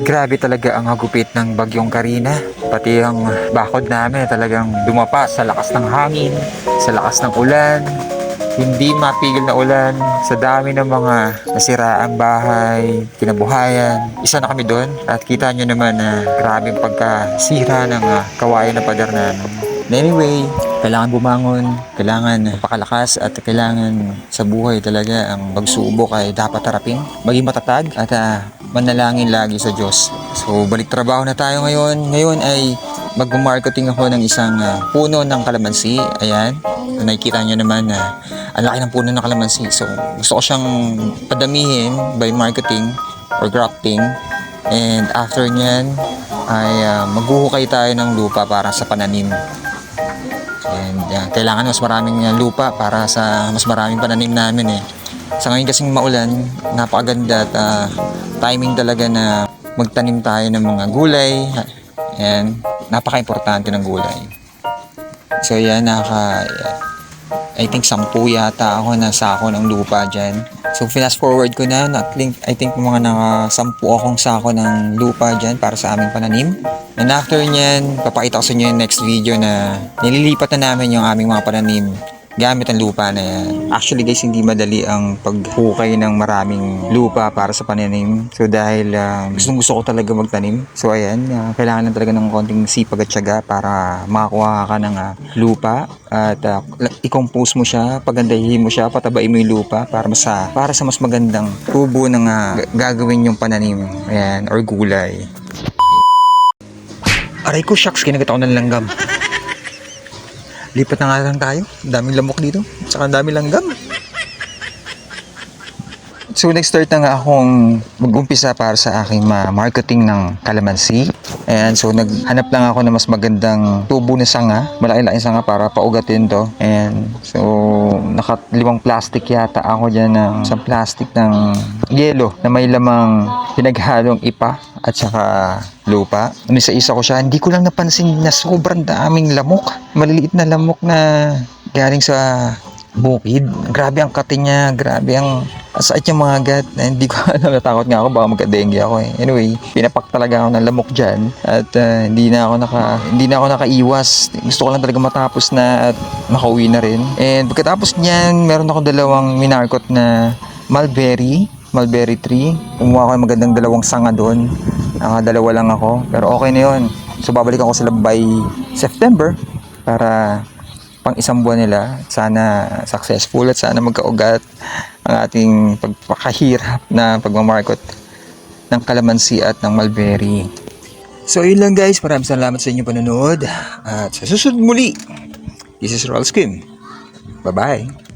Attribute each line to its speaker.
Speaker 1: Grabe talaga ang hagupit ng bagyong Karina. Pati ang bakod namin talagang dumapa sa lakas ng hangin, sa lakas ng ulan. Hindi mapigil na ulan sa dami ng mga nasiraang bahay, kinabuhayan. Isa na kami doon at kita nyo naman na grabe ang pagkasira ng ah, kawayan na pader namin. Anyway, kailangan bumangon, kailangan pakalakas at kailangan sa buhay talaga ang pagsubok ay dapat harapin, maging matatag at ah, manalangin lagi sa Diyos. So balik trabaho na tayo ngayon. Ngayon ay mag-marketing ako ng isang ah, puno ng kalamansi. Ayan, so, nakikita nyo naman na ang laki ng puno ng kalamansi. So gusto ko siyang padamihin by marketing or grafting. And after nyan ay ah, maghuhukay tayo ng lupa para sa pananim. And uh, kailangan mas maraming uh, lupa para sa mas maraming pananim namin eh. Sa ngayon kasing maulan, napakaganda at uh, timing talaga na magtanim tayo ng mga gulay. Ayan, napaka-importante ng gulay. So yan, naka, I think sampu yata ako na sako ng lupa dyan. So fast forward ko na, at think, I think mga naka sampu akong sako ng lupa dyan para sa aming pananim. And after nyan, papakita ko sa inyo yung next video na nililipat na namin yung aming mga pananim gamit ang lupa na yan. Actually guys, hindi madali ang paghukay ng maraming lupa para sa pananim. So dahil uh, gustong gusto ko talaga magtanim. So ayan, uh, kailangan lang talaga ng konting sipag at syaga para makakuha ka ng uh, lupa at uh, i-compose mo siya, pagandahin mo siya, patabain mo yung lupa para uh, para sa mas magandang tubo ng uh, gagawin yung pananim. Ayan, or gulay. Aray ko, shucks, kinagat ako ng langgam. Lipat na nga lang tayo. Daming lamok dito. Tsaka daming langgam. So, nag-start na nga akong mag-umpisa para sa aking ma- marketing ng kalamansi. And so, naghanap lang ako ng mas magandang tubo na sanga. Malaki-laki sanga para paugatin to. And so, nakalimang plastic yata ako dyan ng isang plastic ng yelo na may lamang pinaghalong ipa at saka lupa. Isa-isa ko siya. Hindi ko lang napansin na sobrang daming lamok. Maliliit na lamok na galing sa bukid. Grabe ang kati niya. Grabe ang asait yung mga gat. Na hindi ko alam. Natakot nga ako. Baka magka-dengue ako eh. Anyway, pinapak talaga ako ng lamok dyan. At uh, hindi na ako naka, hindi na ako nakaiwas. Gusto ko lang talaga matapos na at makauwi na rin. And pagkatapos niyan, meron ako dalawang minarkot na mulberry mulberry tree. Kumuha ko ng magandang dalawang sanga doon. Ah, dalawa lang ako. Pero okay na yun. So, babalik ako sila by September para pang isang buwan nila. Sana successful at sana magkaugat ang ating pagpakahirap na pagmamarkot ng kalamansi at ng mulberry. So, yun lang guys. Maraming salamat sa inyong panonood. At sa susunod muli, this is Rolls Kim. Bye-bye.